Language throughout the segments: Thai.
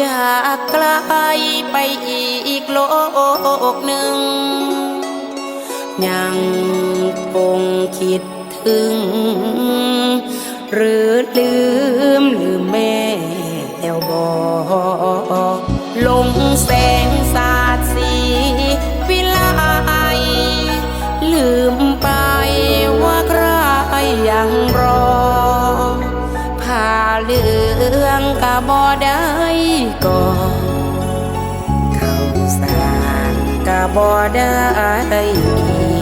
จากไกลไปอีกโลกหนึ่ง ยังคงคิดถึง หรือลืมหรือแม่แอวบอกลงแสงสาดสีวิไยลืมไปว่าใครยังรอพาเลืม บ่ได้ก่อข้าวสารกะบ่ได้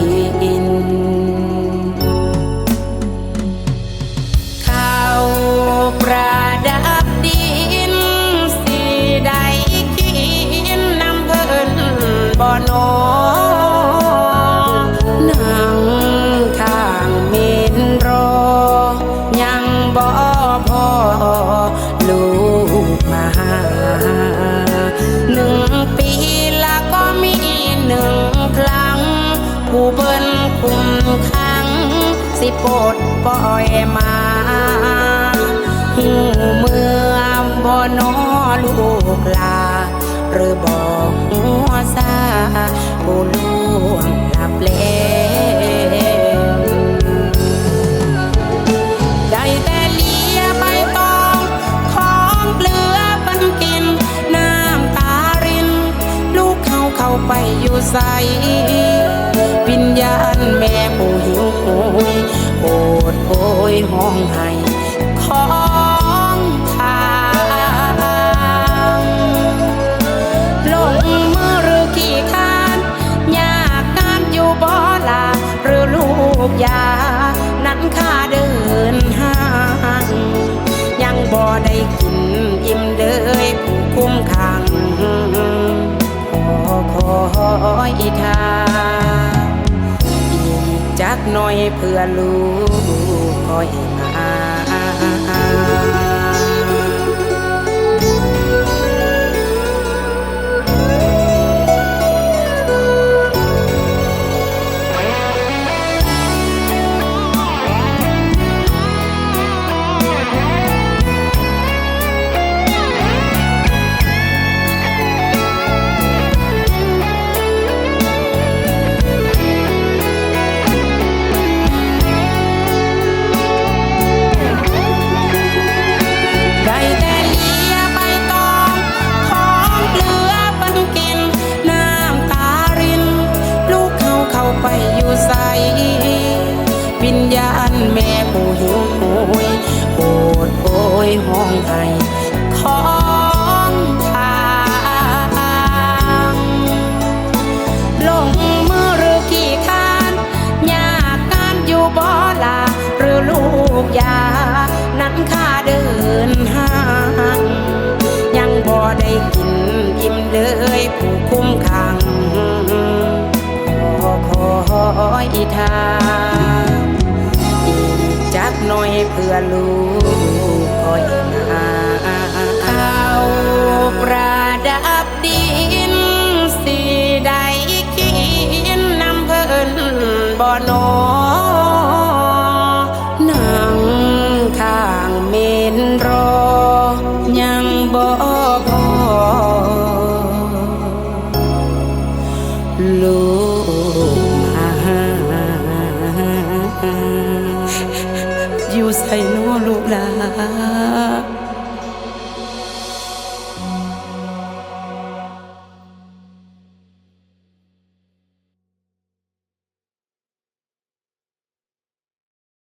สิปลดปล่อยมาหิวเมื่อบ่นอลูกลา หรือบอกหัวซาผู้ล่วงลับแล้วได้แต่ใบตอง โอยห้องไห้ของทางลงมือหรือขี้คานยากการอยู่บ่ลาหรือลูกยา นั้นข้าเดินห้างยังบ่ได้กินอิ่มเลยผู้คุ้มขังขอคอยทางอีกจักหน่อยเพื่อลูก คอยมาาณแม่ผู้หิวโหยโอดโอยห้องไห้ของทางลงมือหรือขี้คร้านยากการอยู่บ่ลาหรือลูกยา นั้นข้าเดินห้างยังบ่ได้กินอิ่มเลยผู้คุ้มขังขอคอยทางอีกจักห น่อยเพื่อลูกคอยหาข้าวประดับดินสีใดกินน้ำเพิ่นบ่อนอ ใส่นัลูกหลา